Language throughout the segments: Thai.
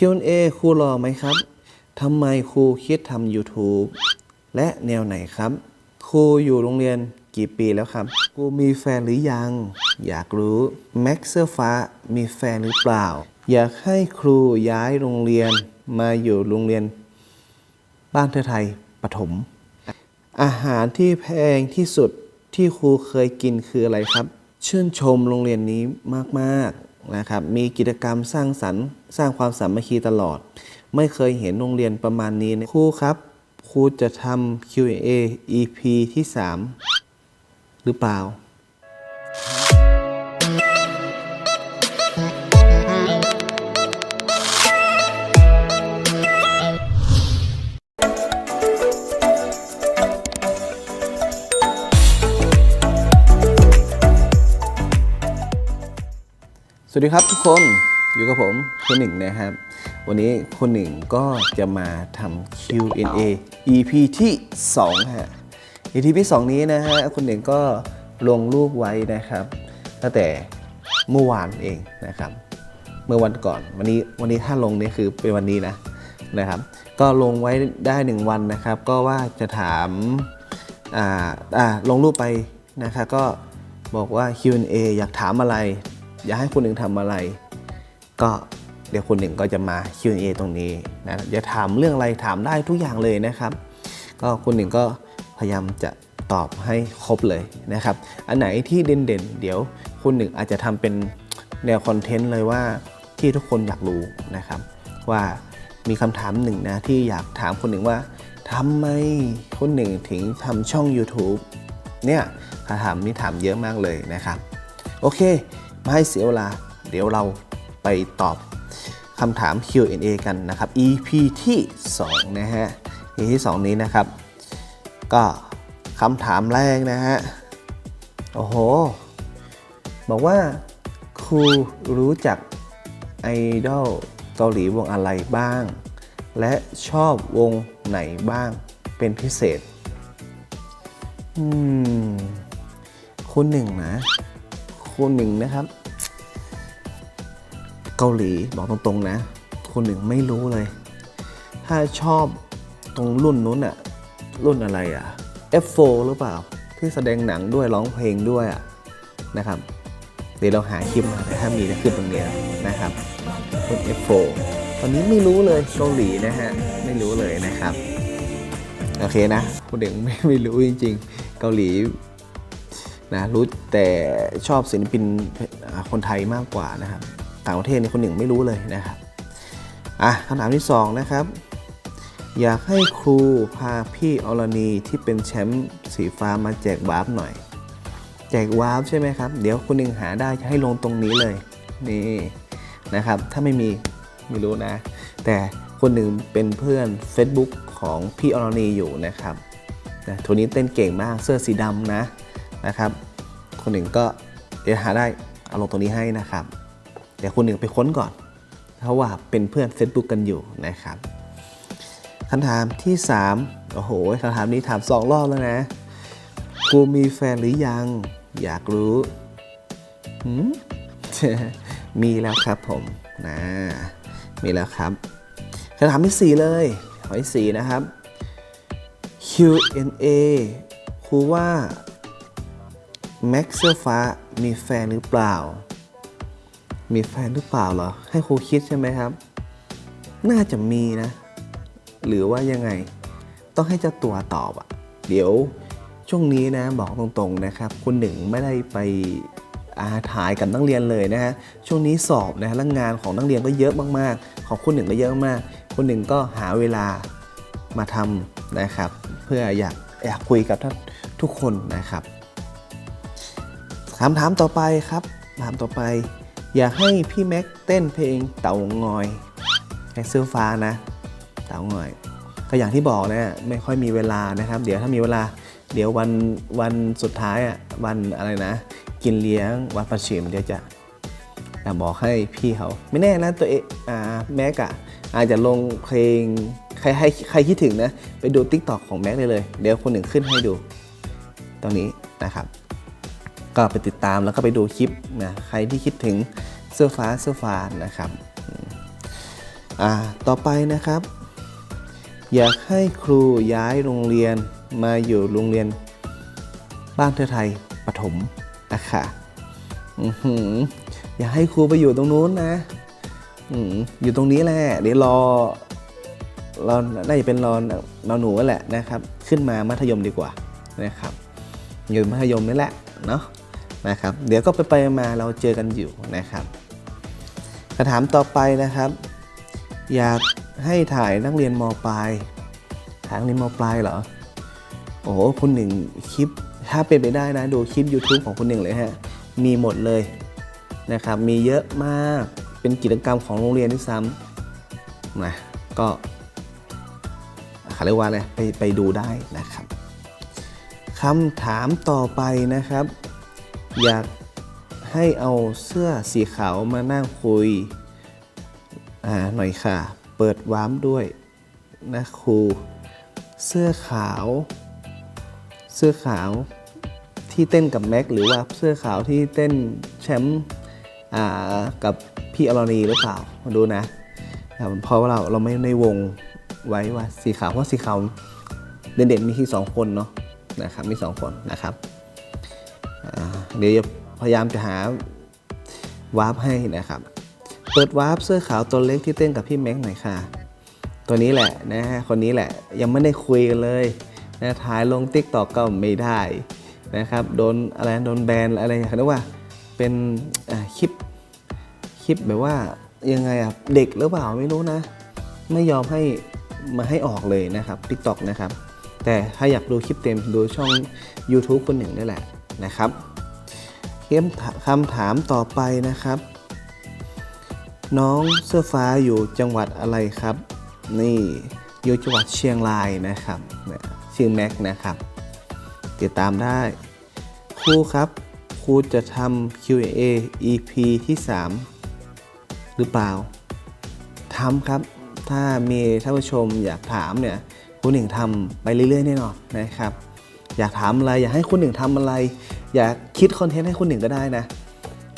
Q&A ครูรอไหมครับทำไมครูคิดทำ YouTube และแนวไหนครับ ครูอยู่โรงเรียนกี่ปีแล้วครับ ครูมีแฟนหรือยัง อยากรู้แม็กเซอร์ฟ้ามีแฟนหรือเปล่า อยากให้ครูย้ายโรงเรียนมาอยู่โรงเรียน บ้านเทอไทยปฐมอาหารที่แพงที่สุดที่ครูเคยกินคืออะไรครับ ชื่นชมโรงเรียนนี้มาก ๆ นะครับมีกิจกรรมสร้างสรรค์ สร้างความสามัคคีตลอด ไม่เคยเห็นโรงเรียนประมาณนี้นะครูครับครูจะทำ Q&A EP ที่ 3 หรือเปล่า สวัสดีครับทุกคนอยู่กับผมคุณหนึ่งนะครับ วันนี้คุณหนึ่งก็จะมาทำ Q&A EP ที่2ฮะ EP ที่2นี้นะฮะคุณหนึ่งก็ลงรูปไว้นะครับ ตั้งแต่เมื่อวานเองนะครับ เมื่อวันก่อนวันนี้วันนี้ถ้าลงนี่คือเป็นวันนี้นะนะครับ ก็ลงไว้ได้หนึ่งวันนะครับ ก็ว่าจะถามอ่าอ่าลงรูปไปนะครับก็บอกว่า Q&A อยากถามอะไร อยากให้คุณหนึ่งทำอะไร ก็เดี๋ยวคุณหนึ่งก็จะมา Q&A ตรงนี้นะอยากถามเรื่องอะไรถามได้ทุกอย่างเลยนะครับ ก็คุณหนึ่งก็พยายามจะตอบให้ครบเลยนะครับ อันไหนที่เด่นๆ เดี๋ยวคุณหนึ่งอาจจะทำเป็นแนวคอนเทนต์เลยว่าที่ทุกคนอยากรู้นะครับ ว่ามีคำถามหนึ่งนะที่อยากถามคนหนึ่งว่าทำไมคนหนึ่งถึงทำช่อง YouTube เนี่ยคำถามนี้ถามเยอะมากเลยนะครับ โอเค ไมาให้เสียเวลา เดี๋ยวเราไปตอบคำถาม Q&A กันนะครับ EP ที่ 2 นะฮะ EP ที่ 2 นี้นะครับ ก็คำถามแรกนะฮะ โอ้โห บอกว่าครูรู้จักไอดอลเกาหลีวงอะไรบ้าง และชอบวงไหนบ้างเป็นพิเศษ อืม คุณหนึ่งนะ คุณหนึ่งนะครับ เกาหลีบอกตรงๆนะคุณหนึ่งไม่รู้เลย ถ้าชอบตรงรุ่นนู้นอะรุ่นอะไรอะ F4 หรือเปล่า ที่แสดงหนังด้วยร้องเพลงด้วยอะนะครับ เดี๋ยวเราหาคลิปมาถ้ามีจะขึ้นตรงนี้นะครับรุ่น F4 ตอนนี้ไม่รู้เลยเกาหลีนะฮะไม่รู้เลยนะครับ โอเคนะคุณเด็กไม่ไม่รู้จริง ๆ เกาหลี นะรู้แต่ชอบศิลปินคนไทยมากกว่านะครับ ต่างประเทศนี่คนหนึ่งไม่รู้เลยนะครับอะคำถามที่สองนะครับ อยากให้ครูพาพี่อรณีที่เป็นแชมป์สีฟ้ามาแจกวาร์ปหน่อย แจกวาร์ปใช่ไหมครับ เดี๋ยวคุณหนึ่งหาได้จะให้ลงตรงนี้เลยนี่นะครับ ถ้าไม่มีไม่รู้นะ แต่คนหนึ่งเป็นเพื่อน Facebook ของพี่อรณีอยู่นะครับนะทัวนี้เต้นเก่งมากเสื้อสีดำนะ นะครับ คนหนึ่งก็เดี๋ยวหาได้เอาลงตรงนี้ให้นะครับ เดี๋ยวคนหนึ่งไปค้นก่อน เพราะว่าเป็นเพื่อน Facebook กันอยู่นะครับคำถามที่ 3 โอ้โหคำถามนี้ถามสองรอบแล้วนะครูมีแฟนหรือยัง อยากรู้มีแล้วครับผมนะมีแล้วครับคำถามที่ 4 เลยขอที่4นะครับ Q&A ครูว่า แม็กเสื้อฟ้ามีแฟนหรือเปล่า มีแฟนหรือเปล่าเหรอ ให้ครูคิดใช่ไหมครับ น่าจะมีนะ หรือว่ายังไง ต้องให้เจ้าตัวตอบอะเดี๋ยวช่วงนี้นะบอกตรงๆนะครับ คุณหนึ่งไม่ได้ไปอาถ่ายกับนักเรียนเลยนะฮะ ช่วงนี้สอบนะฮะแล้วงานของนักเรียนก็เยอะมากๆ ของคุณหนึ่งก็เยอะมากคุณหนึ่งก็หาเวลามาทำนะครับ เพื่ออยากอยากคุยกับท่านทุกคนนะครับ คำถามต่อไปครับคำถามต่อไป อยากให้พี่แม็กเต้นเพลงเต่างอยแค่เสื้อฟ้านะ เต่างอย ก็อย่างที่บอกนะไม่ค่อยมีเวลานะครับ เดี๋ยวถ้ามีเวลาเดี๋ยววันวันสุดท้ายอะวันอะไรนะ กินเลี้ยงวันประชิมเดี๋ยวจะจะบอกให้พี่เขา ไม่แน่นะตัวเองอ่าแม็กอะอาจจะลงเพลงใครให้ใครคิดถึงนะ ไปดู t ิ k t o k ของแม็กได้เลย เดี๋ยวคนหนึ่งขึ้นให้ดู ตรงนี้นะครับ ก็ไปติดตามแล้วก็ไปดูคลิปนะใครที่คิดถึงเสื้อฟ้าเสื้อฟ้านะครับอ่าต่อไปนะครับ อยากให้ครูย้ายโรงเรียนมาอยู่โรงเรียนบ้านเทอไทยปฐมนะคะอือหือยากให้ครูไปอยู่ตรงนู้นนะอืมอยู่ตรงนี้แหละ เดี๋ยวรอรอน่าจะเป็นรอนอนหนูแหละนะครับ ขึ้นมามัธยมดีกว่านะครับอยู่มัธยมนี่แหละเนาะ นะครับ เดี๋ยวก็ไปไปมาเราเจอกันอยู่นะครับคำถามต่อไปนะครับ อยากให้ถ่ายนักเรียนมปลายถ่ายนักเรียนมปลายเหรอโอ้โหคุณหนึ่งคลิปถ้าเป็นไปได้นะดูคลิป YouTube ของคุณหนึ่งเลยฮะมีหมดเลยนะครับมีเยอะมากเป็นกิจกรรมของโรงเรียนด้วยซ้ำนะก็เขาเรียกว่าอะไรไปไปดูได้นะครับคำถามต่อไปนะครับ อยากให้เอาเสื้อสีขาวมานั่งคุยอ่าหน่อยค่ะ เปิดวามด้วยนะครู เสื้อขาว เสื้อขาวที่เต้นกับแม็กหรือว่าเสื้อขาวที่เต้นแชมป์อ่ากับพี่อรณีหรือเปล่ามาดูนะเพราะว่าเราเราไม่ในวงไว้ว่าสีขาวเพราะสีขาวเด่นๆมีที่สองคนเนาะนะครับมีสองคนนะครับ เดี๋ยวพยายามจะหาวาร์ปให้นะครับ เปิดวาร์ปเสื้อขาวตัวเล็กที่เต้นกับพี่แม็กหน่อยค่ะ ตัวนี้แหละนะฮะคนนี้แหละยังไม่ได้คุยกันเลยนะถ่ายลงติ๊กตอกก็ไม่ได้นะครับโดนอะไรโดนแบนอะไรเขาเรียกว่าเป็นคลิปคลิปแบบว่ายังไงอะเด็กหรือเปล่าไม่รู้นะ ไม่ยอมให้มาให้ออกเลยนะครับติ๊กตอกนะครับ แต่ถ้าอยากดูคลิปเต็มดูช่อง YouTube คนหนึ่งนี่แหละนะครับ คำถามต่อไปนะครับ น้องเสื้อฟ้าอยู่จังหวัดอะไรครับ นี่อยู่จังหวัดเชียงรายนะครับชื่อแม็กนะครับ ติดตามได้ครูครับครูจะทำ Q&A EP ที่ 3 หรือเปล่าทำครับ ถ้ามีท่านผู้ชมอยากถามเนี่ยคุณหนึ่งทำไปเรื่อยๆแน่นอนนะครับ อยากถามอะไรอยากให้คุณหนึ่งทำอะไร อยากคิดคอนเทนต์ให้คุณหนึ่งก็ได้นะ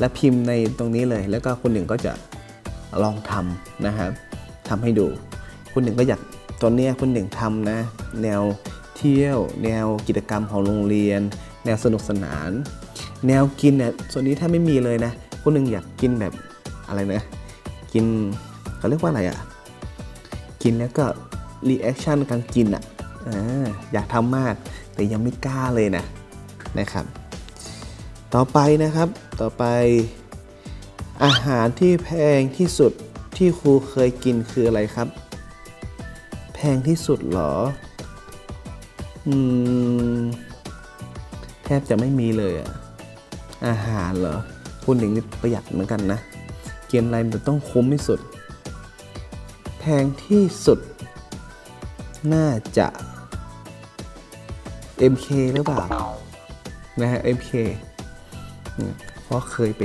และพิมพ์ในตรงนี้เลย แล้วก็คุณหนึ่งก็จะลองทำนะครับทำให้ดู คุณหนึ่งก็อยากตอนนี้คุณหนึ่งทำนะ แนวเที่ยว แนวกิจกรรมของโรงเรียน แนวสนุกสนาน แนวกินเนี่ยส่วนนี้ถ้าไม่มีเลยนะ คุณหนึ่งอยากกินแบบอะไรนะ กินเขาเรียกว่าอะไรอะ่ะ กินแล้วก็รีแอคชั่นการกินอะออยากทำมากแต่ยังไม่กล้าเลยนะนะครับ ต่อไปนะครับต่อไป อาหารที่แพงที่สุดที่ครูเคยกินคืออะไรครับ แพงที่สุดเหรออืมแทบจะไม่มีเลยอะอาหารเหรอคุณหนิงนี่ประหยัดเหมือนกันนะกินอะไรมันต้องคุ้มที่สุด แพงที่สุด น่าจะ MK หรือเปล่า นะฮะ MK อืม เพราะเคยไป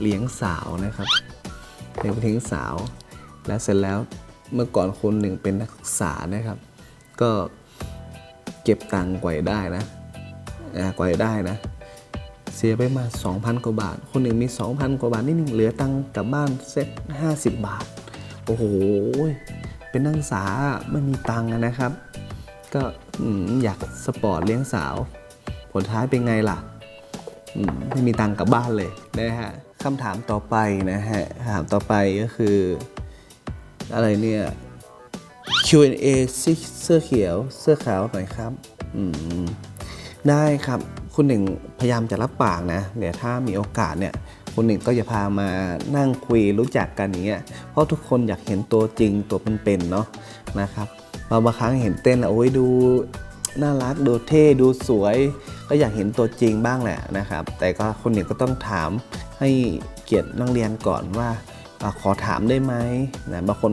เลี้ยงสาวนะครับเลี้ยงไปเลี้ยงสาว แล้วเสร็จแล้วเมื่อก่อนคนหนึ่งเป็นนักศึกษานะครับ ก็เก็บตังค์กว่าได้นะอ่ากว่าได้นะ เสียไปมา 2,000 กว่าบาท คนหนึ่งมี 2,000 กว่าบาทนิดหนึ่งเหลือตังค์กลับบ้านเซ็ต50 บาท โอ้โห เป็นนักศึกษาไม่มีตังค์นะครับ ก็อยากสปอร์ตเลี้ยงสาว ผลท้ายเป็นไงล่ะ ไม่มีตังค์กลับบ้านเลยนะฮะคำถามต่อไปนะฮะคำถามต่อไปก็คือ อะไรเนี่ย Q&A เสื้อเขียวเสื้อขาวหน่อยครับอืมได้ครับคุณหนึ่งพยายามจะรับปากนะเดี๋ยวถ้ามีโอกาสเนี่ยคุณหนึ่งก็จะพามานั่งคุยรู้จักกันอย่างเงี้ยเพราะทุกคนอยากเห็นตัวจริงตัวเป็นๆเนาะนะครับบางครั้งเห็นเต้นแล้วโอ้ยดู น่ารัก ดูเท่ดูสวย ก็อยากเห็นตัวจริงบ้างแหละนะครับ แต่ก็คุณหนึ่งก็ต้องถามให้เกียรตินักเรียนก่อนว่าอขอถามได้ไหมนะบางคน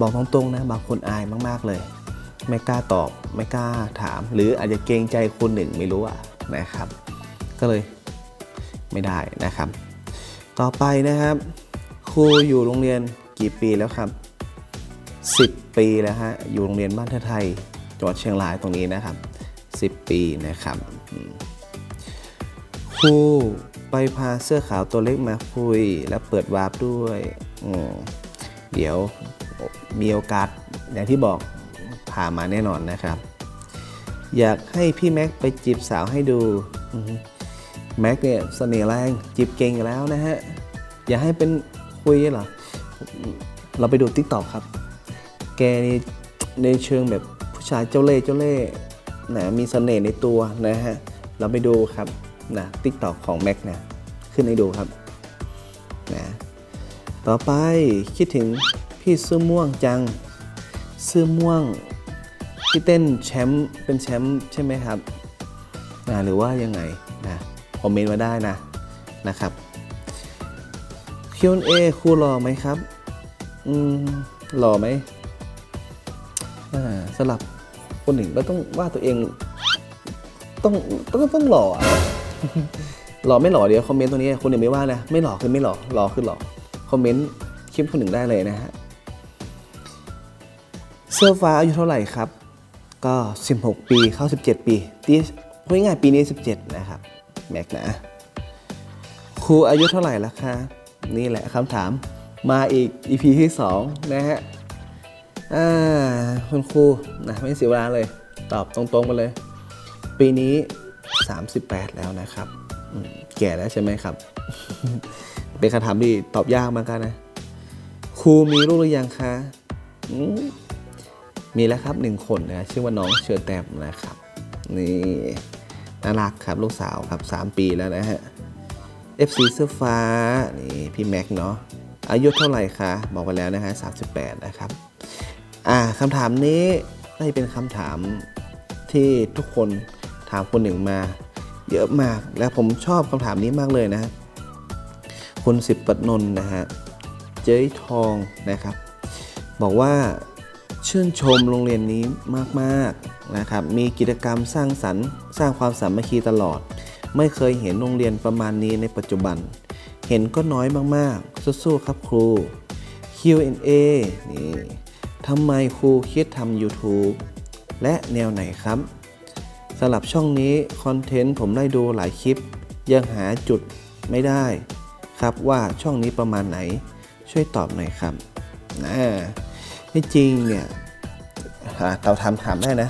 บอกตรงๆนะบางคนอายมากๆเลย ไม่กล้าตอบไม่กล้าถาม หรืออาจจะเกรงใจคนหนึ่งไม่รู้อะนะครับ ก็เลยไม่ได้นะครับ ต่อไปนะครับ ครูอยู่โรงเรียนกี่ปีแล้วครับ 10 ปีแล้วฮะอยู่โรงเรียนบ้านเทไทย จังหวัดเชียงรายตรงนี้นะครับ 10 ปีนะครับครูไปพาเสื้อขาวตัวเล็กมาคุยแล้วเปิดวาร์ปด้วยเดี๋ยวมีโอกาสอย่างที่บอกพามาแน่นอนนะครับ อยากให้พี่แม็กไปจีบสาวให้ดูแม็กเนี่ยเสน่ห์แรงจีบเก่งแล้วนะฮะ อยากให้เป็นคุยเหรอ เราไปดูติ๊กต็อกครับ แกนี่ในเชิงแบบ ผู้ชายเจ้าเล่ห์เจ้าเล่ห์นะมีเสน่ห์ในตัวนะฮะเราไปดูครับนะติ๊กต็อกของแม็กนะขึ้นให้ดูครับนะต่อไปคิดถึงพี่เสื้อม่วงจังเสื้อม่วงที่เต้นแชมป์เป็นแชมป์ใช่ไหมครับนะหรือว่ายังไงนะคอมเมนต์มาได้นะนะครับ Q&A ครูหล่อไหมครับ อืมหล่อไหม สำหรับคนหนึ่งก็ต้องว่าตัวเองต้องต้องต้องหล่ออะหล่อไม่หล่อเดี๋ยวคอมเมนต์ตัวนี้คนหนึ่งไม่ว่านะไม่หล่อคือไม่หล่อหล่อคือหล่อคอมเมนต์คลิปคนหนึ่งได้เลยนะฮะเสื้อฟ้าอายุเท่าไหร่ครับ ก็ 16 ปีเข้า 17 ปีตีพูดง่ายปีนี้ 17 นะครับแม็กนะครูอายุเท่าไหร่ล้วคะนี่แหละคำถามมาอีก EP ที่ 2 นะฮะ อ่าคุณครูนะไม่เสียเวลาเลย ตอบตรงๆไปเลย ปีนี้ 38 แล้วนะครับ แก่แล้วใช่ไหมครับ เป็นคำถามที่ตอบยากมากนะ ครูมีลูกหรือยังคะมมีแล้วครับหนึ่งคนนะชื่อว่าน้องเชอร์แตมนะครับนี่น่ารักครับลูกสาวครับ 3 ปีแล้วนะฮะ FC เสื้อฟ้านี่พี่แม็กเนาะอายุเท่าไหร่คะบอกไปแล้วนะฮะ38 นะครับ อ่าคำถามนี้น่าจะเป็นคำถามที่ทุกคนถามคนหนึ่งมา เยอะมากและผมชอบคำถามนี้มากเลยนะคุณสิบปัดนน์นะฮะเจ๊ยทองนะครับ บอกว่าชื่นชมโรงเรียนนี้มากๆนะครับ มีกิจกรรมสร้างสรรค์ สร้างความสามัคคีตลอด ไม่เคยเห็นโรงเรียนประมาณนี้ในปัจจุบัน เห็นก็น้อยมากๆ สู้ๆครับครู Q&A นี่ ทำไมครูคิดทำ YouTube และแนวไหนครับสำหรับช่องนี้คอนเทนต์ผมได้ดูหลายคลิป ยังหาจุดไม่ได้ ครับว่าช่องนี้ประมาณไหน ช่วยตอบหน่อยครับนะที่จริงเนี่ยเราถามถามได้นะ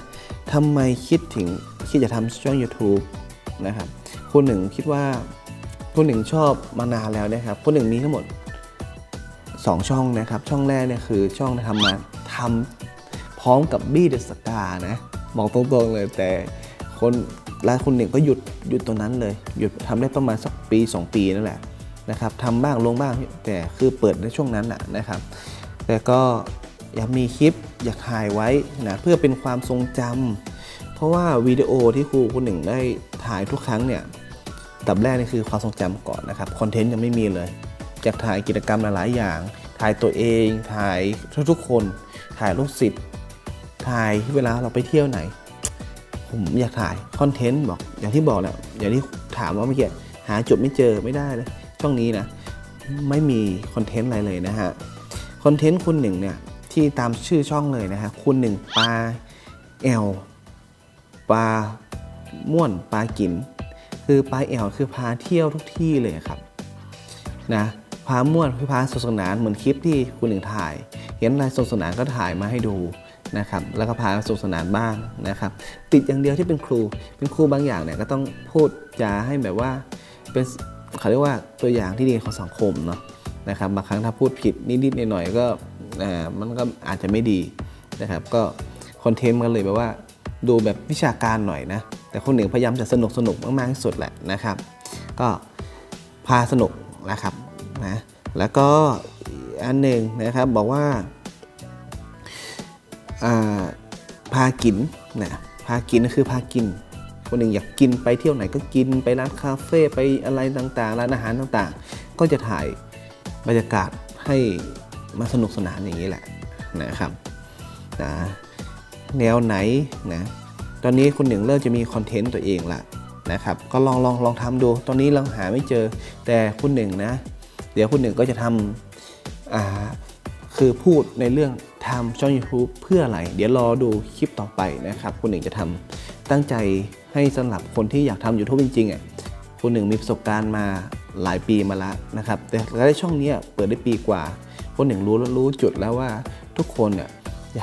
ทำไมคิดถึงคิดจะทำช่อง YouTube นะครับคุณหนึ่งคิดว่าคุณหนึ่งชอบมานานแล้วนะครับคุณหนึ่งมีทั้งหมด 2 ช่องนะครับ ช่องแรกเนี่ยคือช่องทำมา ทำพร้อมกับบี้เดอะสตาร์นะบอกตรงๆเลยแต่คนและคนหนึ่งก็หยุดหยุดตรงนั้นเลย หยุดทำได้ประมาณสักปี 2 ปีนั่นแหละนะครับทำบ้างลงบ้าง แต่คือเปิดในช่วงนั้นนะนะครับ แต่ก็อยากมีคลิปอยากถ่ายไว้นะเพื่อเป็นความทรงจำเพราะว่าวิดีโอที่ครูคนหนึ่งได้ถ่ายทุกครั้งเนี่ยดับแรกนี่คือความทรงจำก่อนนะครับคอนเทนต์ยังไม่มีเลยอยากถ่ายกิจกรรมหลายๆอย่าง ถ่ายตัวเอง ถ่ายทุกๆคน ถ่ายลูกศิษย์ถ่ายเวลาเราไปเที่ยวไหน ผมอยากถ่ายคอนเทนต์บอก อย่างที่บอกแหละอย่างที่ถามว่าเมื่อกี้หาจุดไม่เจอไม่ได้เลยช่องนี้นะ ไม่มีคอนเทนต์อะไรเลยนะฮะคอนเทนต์คุณหนึ่งเนี่ยที่ตามชื่อช่องเลยนะฮะคุณหนึ่งปลาแอลปลาม่วนปลากิน คือปลาแอวคือพาเที่ยวทุกที่เลยครับนะ พาม่วนคือพาสนุกสนานเหมือนคลิปที่คุณหนึ่งถ่าย เห็นอะไรสนุกสนานก็ถ่ายมาให้ดูนะครับแล้วก็พาสนุกสนานบ้างนะครับ ติดอย่างเดียวที่เป็นครู เป็นครูบางอย่างเนี่ยก็ต้องพูดจาให้แบบว่าเป็นเขาเรียกว่าตัวอย่างที่ดีของสังคมเนาะนะครับบางครั้งถ้าพูดผิดนิดๆหน่อยๆก็มันก็อาจจะไม่ดีนะครับ ก็คอนเทนต์มันเลยแบบว่าดูแบบวิชาการหน่อยนะ แต่คนหนึ่งพยายามจะสนุกสนุกมากๆที่สุดแหละนะครับ ก็พาสนุกนะครับ นะแล้วก็อันหนึ่งนะครับบอกว่าพากินนะพากินก็คือพากิน คนหนึ่งอยากกินไปเที่ยวไหนก็กินไปร้านคาเฟ่ไปอะไรต่างๆร้านอาหารต่างๆ ก็จะถ่ายบรรยากาศให้มาสนุกสนานอย่างนี้แหละนะครับนะแนวไหนนะตอนนี้คุณหนึ่งเริ่มจะมีคอนเทนต์ตัวเองละนะครับก็ลองลองลองทำดู ตอนนี้เราหาไม่เจอแต่คุณหนึ่งนะ เดี๋ยวคุณหนึ่งก็จะทำคือพูดในเรื่องทำช่อง YouTube เพื่ออะไร เดี๋ยวรอดูคลิปต่อไปนะครับ คุณหนึ่งจะทำตั้งใจให้สำหรับคนที่อยากทำ YouTube จริงๆอะคุณหนึ่งมีประสบการณ์มาหลายปีมาแล้วนะครับ แต่ได้ช่องเนี้ยเปิดได้ปีกว่า คนหนึ่งรู้รู้จุดแล้วว่าทุกคนเนี่ย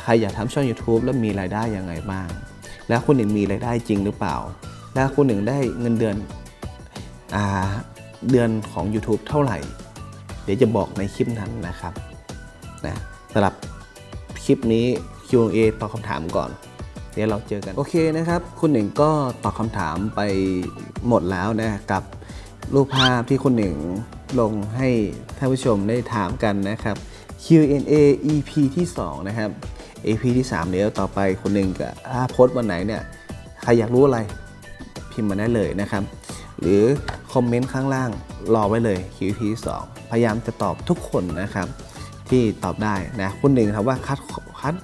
ใครอยากทำช่อง YouTube แล้วมีรายได้ยังไงบ้าง แล้วคุณหนึ่งมีรายได้จริงหรือเปล่า แล้วคุณหนึ่งได้เงินเดือนอเดือนของ YouTube เท่าไหร่ ดี๋ยวจะบอกในคลิปนั้นนะครับนะสำหรับคลิปนี้ Q&A ตอบคำถามก่อน เดี๋ยวเราเจอกัน โอเคนะครับ คุณหนึ่งก็ตอบคำถามไปหมดแล้วนะกับรูปภาพที่คุณหนึ่งลงให้ท่านผู้ชมได้ถามกันนะครับ Q&A EP ที่ 2 นะครับ EP ที่ 3 เดี๋ยวต่อไปคุณหนึ่งกับถ้าโพสต์วันไหนเนี่ย ใครอยากรู้อะไรพิมพ์มาได้เลยนะครับ หรือ คอมเมนต์ข้างล่างรอไว้เลย QP 2พยายามจะตอบทุกคนนะครับ ที่ตอบได้นะคุณหนึ่งถามว่าคัดคัด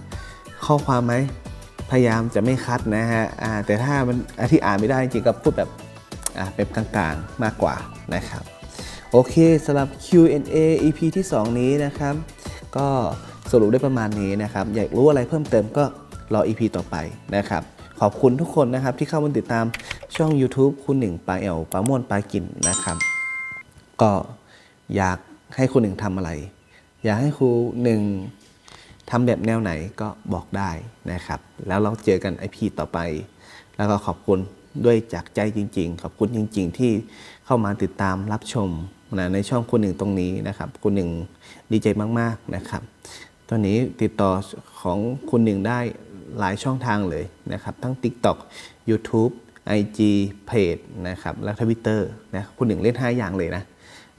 ข้อความไหมพยายามจะไม่คัดนะฮะแต่ถ้ามันอที่อ่านไม่ได้จริงก็พูดแบบเป็นกลางๆมากกว่านะครับ โอเคสำหรับ Q&A EP ที่ 2 นี้นะครับ ก็สรุปได้ประมาณนี้นะครับ อยากรู้อะไรเพิ่มเติมก็รอ EP ต่อไปนะครับ ขอบคุณทุกคนนะครับที่เข้ามาติดตาม ช่อง YouTube คุณหนึ่งปลาแอวปลาม่วนปลากินนะครับ ก็อยากให้คุณหนึ่งทำอะไร อยากให้ครูหนึ่งทำแบบแนวไหนก็บอกได้นะครับ แล้วเราเจอกันไอพีต่อไป แล้วก็ขอบคุณด้วยจากใจจริง ๆ ขอบคุณจริง ๆ ที่เข้ามาติดตามรับชมนะในช่องคุณหนึ่งตรงนี้นะครับคุณหนึ่งดีใจมากๆนะครับ ตอนนี้ติดต่อของคุณหนึ่งได้หลายช่องทางเลยนะครับ ทั้ง TikTok YouTube IG Page นะครับและทวิตเตอร์นะคุณหนึ่งเล่น 5 อย่างเลยนะ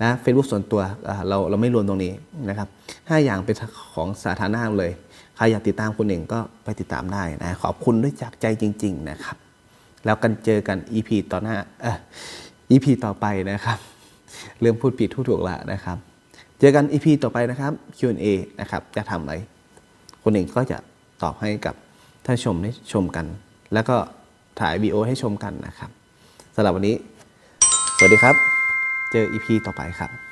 นะเฟซบุ๊กส่วนตัวเราเราไม่รวมตรงนี้นะครับ5อย่างเป็นของสาธารณะเลย ใครอยากติดตามคุณหนึ่งก็ไปติดตามได้นะขอบคุณด้วยจากใจจริง ๆนะครับ แล้วกันเจอกัน EP ต่อหน้าเออ EP ต่อไปนะครับเรื่องพูดผิดทูกถูกละนะครับ เจอกัน EP ต่อไปนะครับ Q&A นะครับจะทำอะไรคนหนึ่งก็จะตอบให้กับท่านชมได้ชมกัน แล้วก็ ถ่ายวีดีโอให้ชมกันนะครับสำหรับวันนี้ สวัสดีครับ เจออีพีต่อไปครับ